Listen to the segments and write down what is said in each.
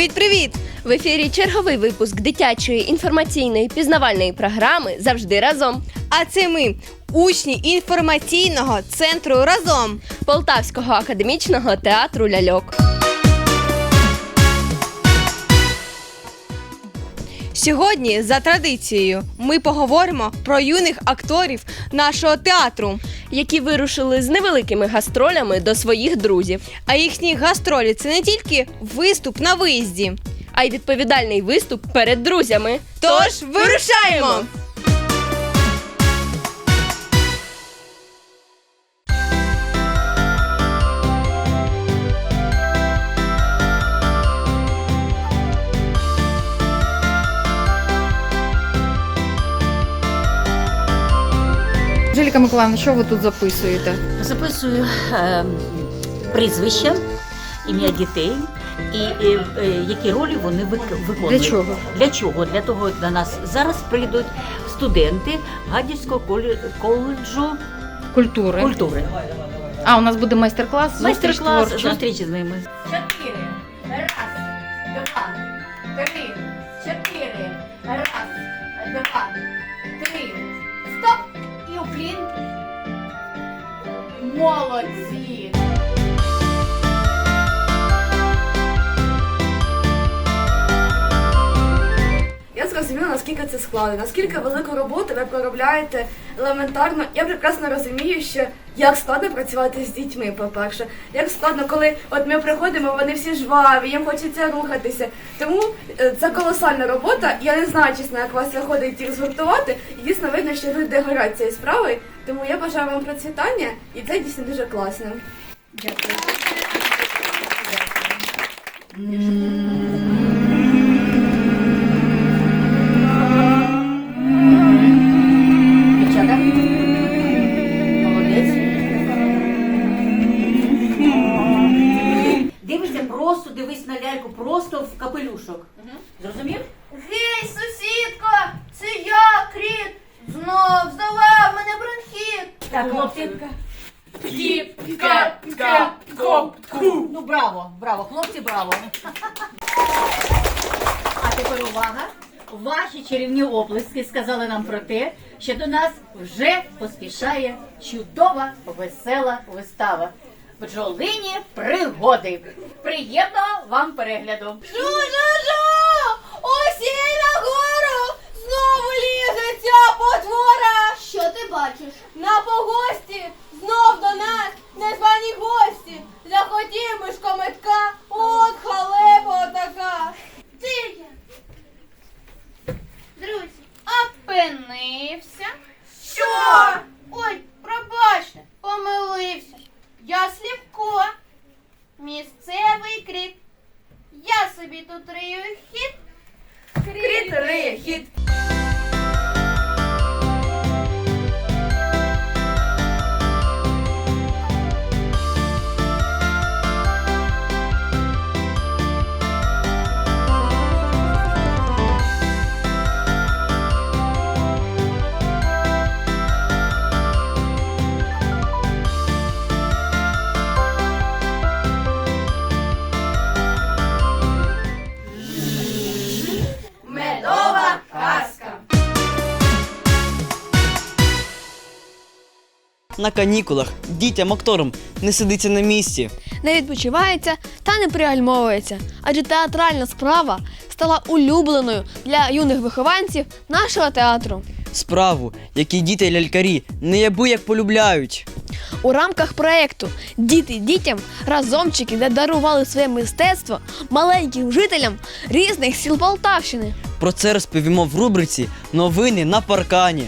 Привіт-привіт! В ефірі черговий випуск дитячої інформаційної пізнавальної програми завжди разом А це ми, учні інформаційного центру разом. Полтавського академічного театру ляльок. Сьогодні, за традицією, ми поговоримо про юних акторів нашого театру. Які вирушили з невеликими гастролями до своїх друзів, А їхні гастролі це не тільки виступ на виїзді. а й відповідальний виступ перед друзями. Тож вирушаємо! Анжеліка Миколаївна, що ви тут записуєте? Записую е, прізвища, ім'я дітей і, е, е, які ролі вони виконують. Для чого? Для чого? Для того до нас зараз прийдуть студенти Гадівського коледжу Культури. культури. А, у нас буде майстер-клас. зустріч Майстер-клас, зустріч з ними. Чотири. Раз, два, три, чотири. Раз, два, Молодці! Я зрозуміла, наскільки це складно, наскільки велику роботу ви проробляєте елементарно. Я прекрасно розумію, що як складно працювати з дітьми, по-перше. Як складно, коли от ми приходимо, вони всі жваві, їм хочеться рухатися. Тому е, це колосальна робота. Я не знаю, чесно, як вас виходить їх згуртувати. І дійсно видно, що люди горять цією справою. Тому я бажаю вам процвітання, і це дійсно дуже класно. Дівчата? Бронхіт! Так, хлопці. Ну, браво, браво, хлопці, браво. А тепер увага! Ваші чарівні оплески сказали нам про те, що до нас вже поспішає чудова весела вистава. Бджолині пригоди. Приємного вам перегляду! Жу-жу-жу! Усі нагору! На канікулах дітям акторам не сидиться на місці. не відпочивається та не пригальмовується, адже театральна справа стала улюбленою для юних вихованців нашого театру. Справу, які діти лялькарі неабияк полюбляють. У рамках проєкту Діти дітям разомчики дарували своє мистецтво маленьким жителям різних сіл Полтавщини. Про це розповімо в рубриці Новини на паркані.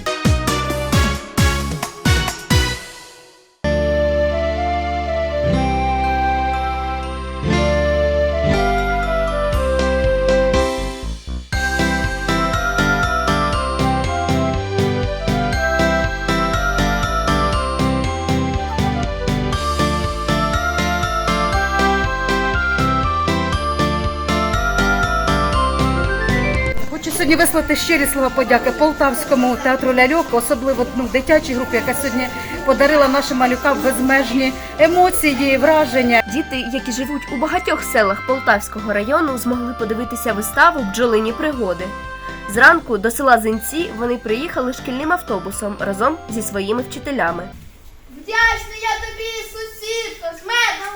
Сьогодні вислати щирі слова подяки Полтавському театру ляльок, особливо ну, дитячій групі, яка сьогодні подарила нашим малюкам безмежні емоції, враження. Діти, які живуть у багатьох селах Полтавського району, змогли подивитися виставу бджолині пригоди. Зранку до села Зинці вони приїхали шкільним автобусом разом зі своїми вчителями. Вдячний я тобі, сусідко, з медом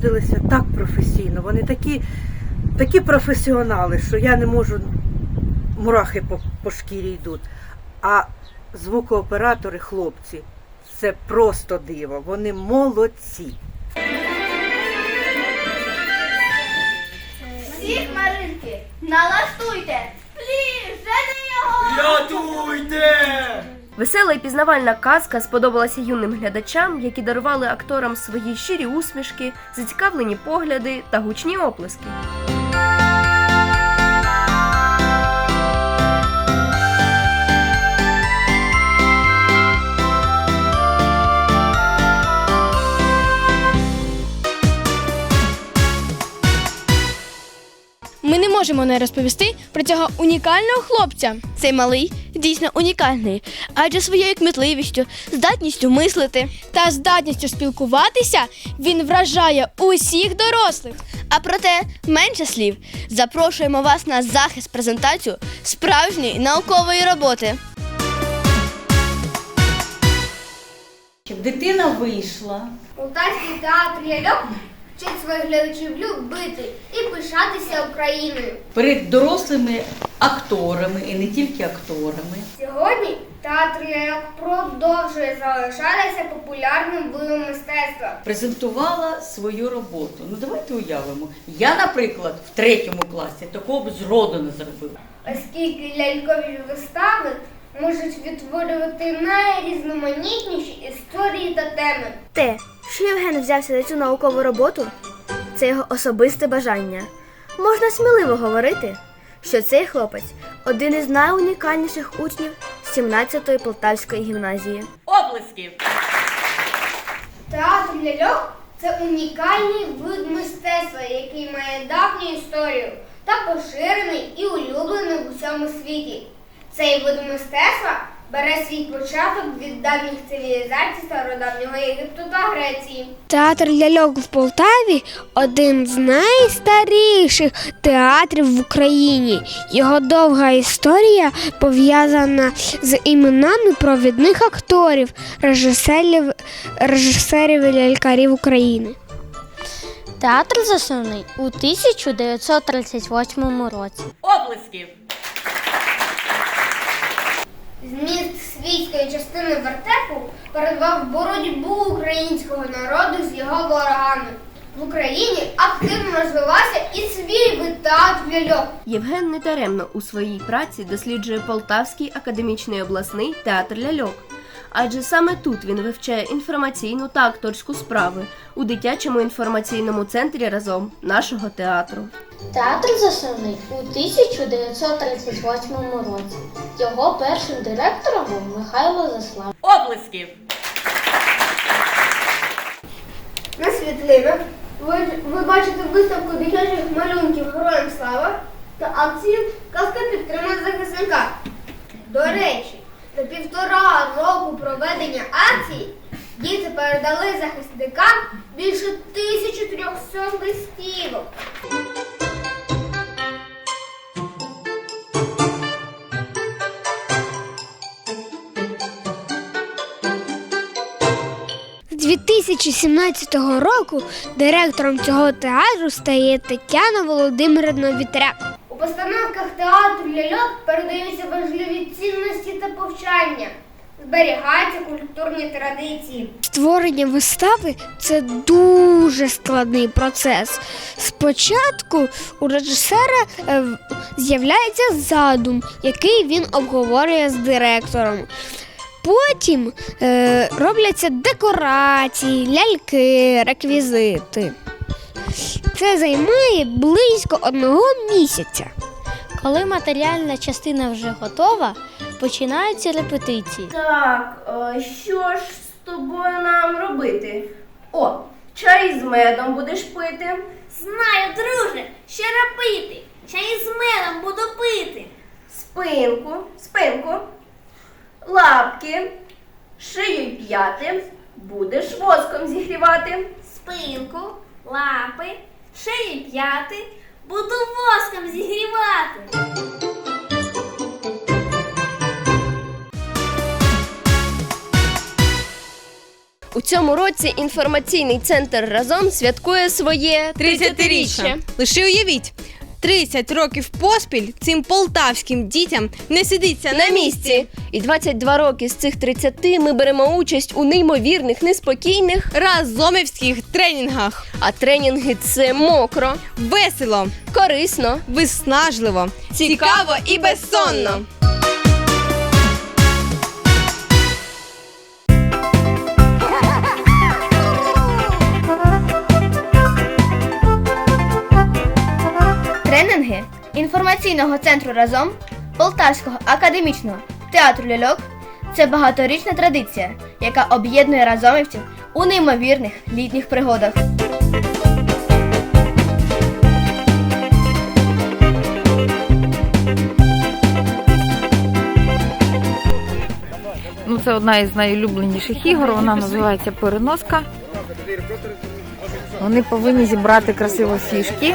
поводилися так професійно. Вони такі, такі професіонали, що я не можу, мурахи по, по шкірі йдуть. А звукооператори, хлопці, це просто диво. Вони молодці. Всіх Маринки, налаштуйте. Весела і пізнавальна казка сподобалася юним глядачам, які дарували акторам свої щирі усмішки, зацікавлені погляди та гучні оплески. Можемо не розповісти про цього унікального хлопця. Цей малий дійсно унікальний, адже своєю кмітливістю, здатністю мислити та здатністю спілкуватися він вражає усіх дорослих. А проте менше слів. Запрошуємо вас на захист презентацію справжньої наукової роботи. Щоб дитина вийшла Полтавський театр ляльок вчить своїх глядачів любити і пишатися Україною. перед дорослими акторами і не тільки акторами. Сьогодні театр ляльок продовжує залишатися популярним видом мистецтва. презентувала свою роботу. Ну давайте уявимо. Я, наприклад, в третьому класі такого б зроду не зробила. Оскільки лялькові вистави можуть відтворювати найрізноманітніші історії та теми. Те, що Євген взявся за цю наукову роботу, це його особисте бажання. Можна сміливо говорити, що цей хлопець один із найунікальніших учнів 17-ї Полтавської гімназії. Оплесків! Театр ляльок це унікальний вид мистецтва, який має давню історію та поширений і улюблений в усьому світі. Цей вид мистецтва бере свій початок від давніх цивілізацій стародавнього Єгипту та Греції. Театр ляльок в Полтаві один з найстаріших театрів в Україні. Його довга історія пов'язана з іменами провідних акторів, режисерів, режисерів і лялькарів України. Театр заснований у 1938 році. Оплесків! Зміст свійської частини вертепу передавав боротьбу українського народу з його ворогами. В Україні активно розвивався і свій вид театру ляльок. Євген недаремно у своїй праці досліджує Полтавський академічний обласний театр ляльок. Адже саме тут він вивчає інформаційну та акторську справи у дитячому інформаційному центрі разом нашого театру. Театр заснований у 1938 році. Його першим директором був Михайло Заслав. Оплесків! На світлинах ви, ви бачите виставку дитячих малюнків Героям Слава та акцію Казка підтримує захисника. До речі, за півтора року проведення акції діти передали захисникам більше 1300 листівок. З 2017 року директором цього театру стає Тетяна Володимирівна Вітряк. Постановках театру ляльок передаються важливі цінності та повчання. Зберігаються культурні традиції. Створення вистави це дуже складний процес. Спочатку у режисера е, з'являється задум, який він обговорює з директором. Потім е, робляться декорації, ляльки, реквізити. Це займає близько одного місяця. Коли матеріальна частина вже готова, починаються репетиції. Так, е, що ж з тобою нам робити? О, чай з медом будеш пити. Знаю, друже, що робити. Чай з медом буду пити. Спинку, спинку, лапки, шию й п'яти. Будеш воском зігрівати. Спинку, лапи, шиї п'яти. Буду воском зігрівати. У цьому році інформаційний центр разом святкує своє 30-річчя. Лише уявіть, 30 років поспіль цим полтавським дітям не сидиться на місці. І 22 роки з цих 30 ми беремо участь у неймовірних, неспокійних. Разомівських тренінгах. А тренінги це мокро, Весело, корисно. виснажливо, цікаво і безсонно. Інформаційного центру разом Полтавського академічного театру ляльок це багаторічна традиція, яка об'єднує разомівців у неймовірних літніх пригодах. Ну, це одна із найулюбленіших ігор. Вона називається переноска. Вони повинні зібрати красиво фішки.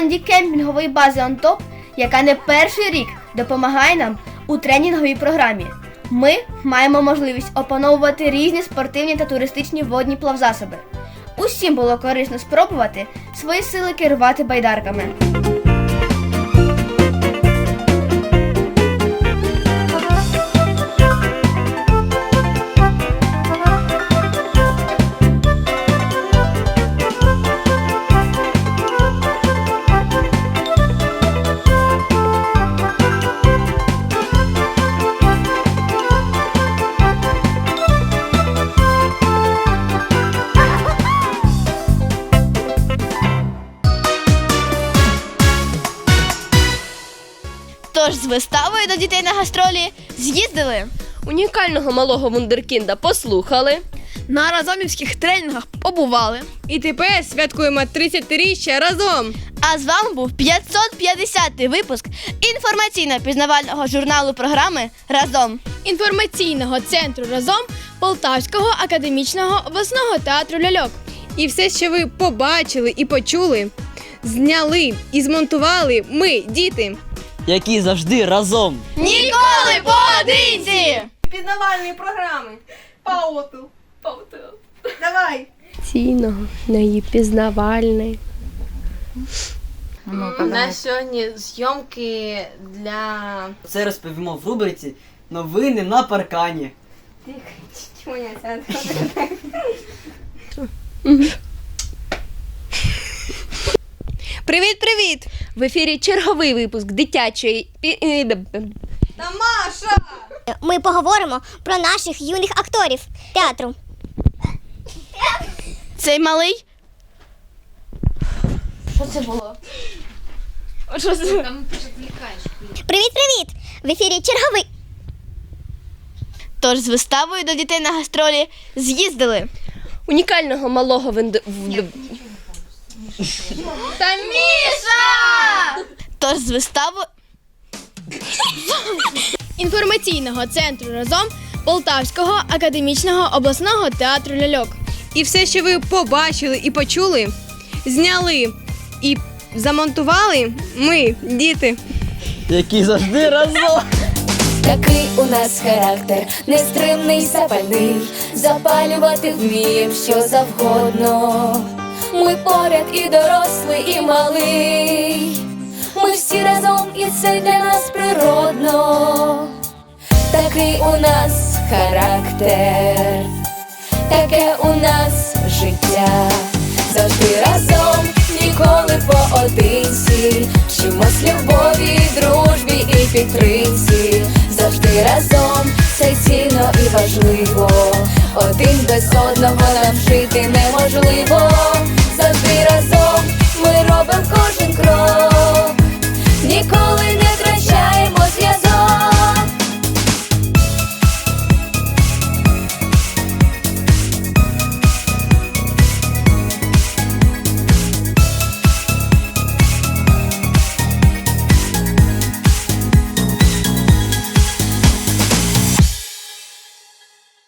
Команді кемпінгової бази «Онтоп», яка не перший рік допомагає нам у тренінговій програмі. Ми маємо можливість опановувати різні спортивні та туристичні водні плавзасоби. Усім було корисно спробувати свої сили керувати байдарками. Виставою до дітей на гастролі з'їздили. Унікального малого вундеркінда послухали. На разомівських тренінгах побували. І тепер святкуємо 30-річчя разом. А з вами був 550-й випуск інформаційно-пізнавального журналу програми Разом. Інформаційного центру разом Полтавського академічного обласного театру ляльок. І все, що ви побачили і почули, зняли і змонтували ми, діти. Які завжди разом. Ніколи поодинці! Пізнавальні програми. Пауту. Пауту. Давай. Ційного, найпізнавальний. Ну, У нас сьогодні зйомки для. Це розповімо в рубриці Новини на паркані. Привіт, привіт! В ефірі черговий випуск дитячої пі- е, б- б- Та Маша! Ми поговоримо про наших юних акторів театру. Цей малий. Що це було? Що це? Привіт, привіт! В ефірі черговий. Тож з виставою до дітей на гастролі з'їздили. унікального малого венд... Та Міша! Тож з виставою. Інформаційного центру разом Полтавського академічного обласного театру ляльок. І все, що ви побачили і почули, зняли і замонтували ми, діти. Які завжди разом. Такий у нас характер, нестримний, запальний, запалювати вмієм що завгодно. Ми поряд і дорослий, і малий. Ми всі разом, і це для нас природно. Такий у нас характер. Таке у нас життя, завжди разом, ніколи поодинці. Вчимось любові, дружбі і підтримці. Завжди разом, це цінно і важливо. Один без одного завжди разом ми робимо кожен крок.